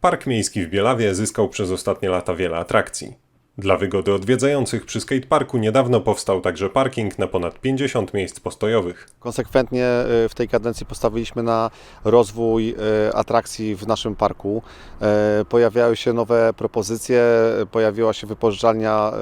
Park Miejski w Bielawie zyskał przez ostatnie lata wiele atrakcji. Dla wygody odwiedzających przy skateparku niedawno powstał także parking na ponad 50 miejsc postojowych. Konsekwentnie y, w tej kadencji postawiliśmy na rozwój y, atrakcji w naszym parku. Y, Pojawiały się nowe propozycje, pojawiła się wypożyczalnia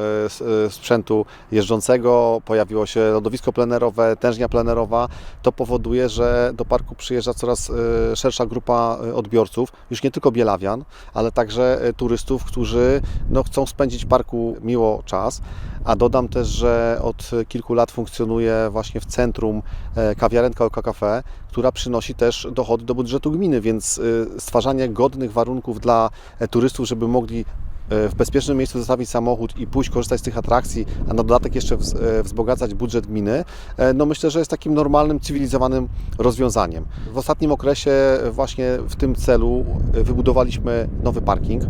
sprzętu jeżdżącego, pojawiło się lodowisko plenerowe, tężnia plenerowa. To powoduje, że do parku przyjeżdża coraz szersza grupa odbiorców, już nie tylko bielawian, ale także turystów, którzy no, chcą spędzić w parku miło czas. A dodam też, że od kilku lat funkcjonuje właśnie w centrum e, kawiarenka Oka Cafe, która przynosi też dochody do budżetu gminy, więc y, stwarzanie godnych warunków dla e, turystów, żeby mogli e, w bezpiecznym miejscu zostawić samochód i pójść korzystać z tych atrakcji, a na dodatek jeszcze e, wzbogacać budżet gminy, e, no myślę, że jest takim normalnym, cywilizowanym rozwiązaniem. W ostatnim okresie właśnie w tym celu e, wybudowaliśmy nowy parking,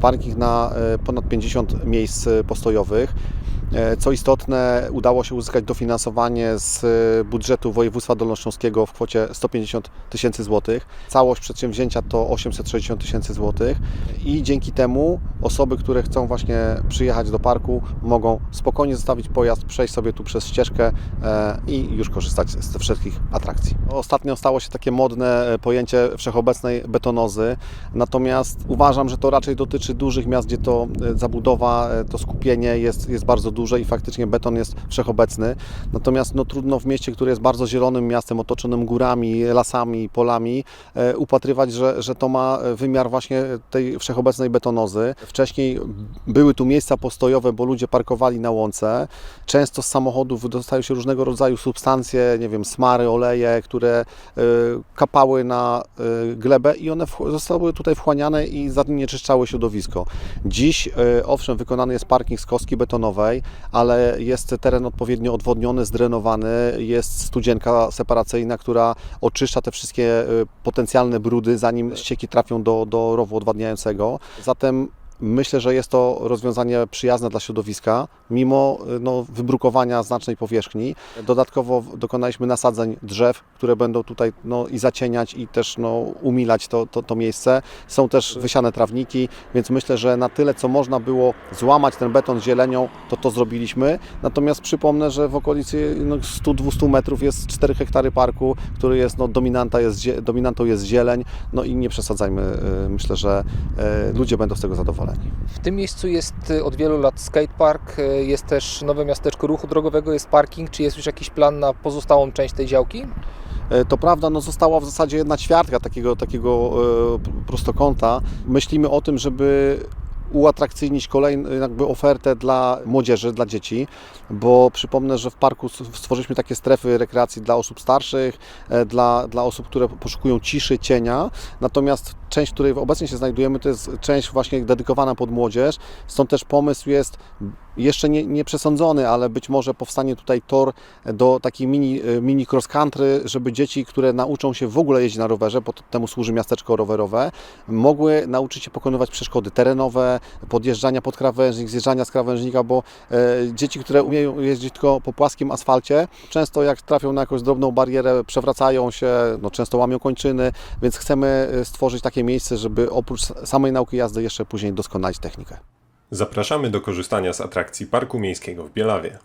parking na ponad 50 miejsc postojowych. E, Co istotne, udało się uzyskać dofinansowanie z e, budżetu województwa dolnośląskiego w kwocie 150 tysięcy złotych. Całość przedsięwzięcia to 860 tysięcy złotych i dzięki temu osoby, które chcą właśnie przyjechać do parku, mogą spokojnie zostawić pojazd, przejść sobie tu przez ścieżkę e, i już korzystać z wszystkich atrakcji. Ostatnio stało się takie modne pojęcie wszechobecnej betonozy, natomiast uważam, że to raczej dotyczy dużych miast, gdzie to zabudowa, to skupienie jest, jest bardzo duże i faktycznie beton jest wszechobecny. Natomiast no, trudno w mieście, które jest bardzo zielonym miastem, otoczonym górami, lasami, polami, e, upatrywać, że, że to ma wymiar właśnie tej wszechobecnej betonozy. Wcześniej były tu miejsca postojowe, bo ludzie parkowali na łące. Często z samochodów wydostają się różnego rodzaju substancje, nie wiem, smary, oleje, które e, kapały na e, glebę i one zostały tutaj wchłaniane i zanieczyszczały środowisko. Dziś, e, owszem, wykonany jest parking z kostki betonowej, ale jest teren odpowiednio odwodniony, zdrenowany, jest studzienka separacyjna, która oczyszcza te wszystkie e, potencjalne brudy, zanim ścieki trafią do, do rowu odwadniającego. Zatem Myślę, że jest to rozwiązanie przyjazne dla środowiska, mimo y, no, wybrukowania znacznej powierzchni. Dodatkowo dokonaliśmy nasadzeń drzew, które będą tutaj no, i zacieniać, i też no, umilać to, to, to miejsce. Są też wysiane trawniki, więc myślę, że na tyle, co można było złamać ten beton zielenią, to to zrobiliśmy. Natomiast przypomnę, że w okolicy no, 100-200 metrów jest 4 hektary parku, który jest, no, dominanta jest, dominantą jest zieleń, no i nie przesadzajmy. y, Myślę, że y, ludzie będą z tego zadowoleni. W tym miejscu jest y, od wielu lat skatepark, y, jest też nowe miasteczko ruchu drogowego, jest parking. Czy jest już jakiś plan na pozostałą część tej działki? E, To prawda, no została w zasadzie jedna ćwiartka takiego, takiego e, prostokąta. Myślimy o tym, żeby uatrakcyjnić kolejną jakby ofertę dla młodzieży, dla dzieci, bo przypomnę, że w parku stworzyliśmy takie strefy rekreacji dla osób starszych, e, dla, dla osób, które poszukują ciszy, cienia, natomiast część, w której obecnie się znajdujemy, to jest część właśnie dedykowana pod młodzież, stąd też pomysł jest jeszcze nie, nie przesądzony, ale być może powstanie tutaj tor do takiej mini, e, mini cross country, żeby dzieci, które nauczą się w ogóle jeździć na rowerze, bo temu służy miasteczko rowerowe, mogły nauczyć się pokonywać przeszkody terenowe, podjeżdżania pod krawężnik, zjeżdżania z krawężnika, bo e, dzieci, które umieją jeździć tylko po płaskim asfalcie, często jak trafią na jakąś drobną barierę, przewracają się, no, często łamią kończyny, więc chcemy e, stworzyć takie miejsce, żeby oprócz samej nauki jazdy jeszcze później doskonalić technikę. Zapraszamy do korzystania z atrakcji Parku Miejskiego w Bielawie.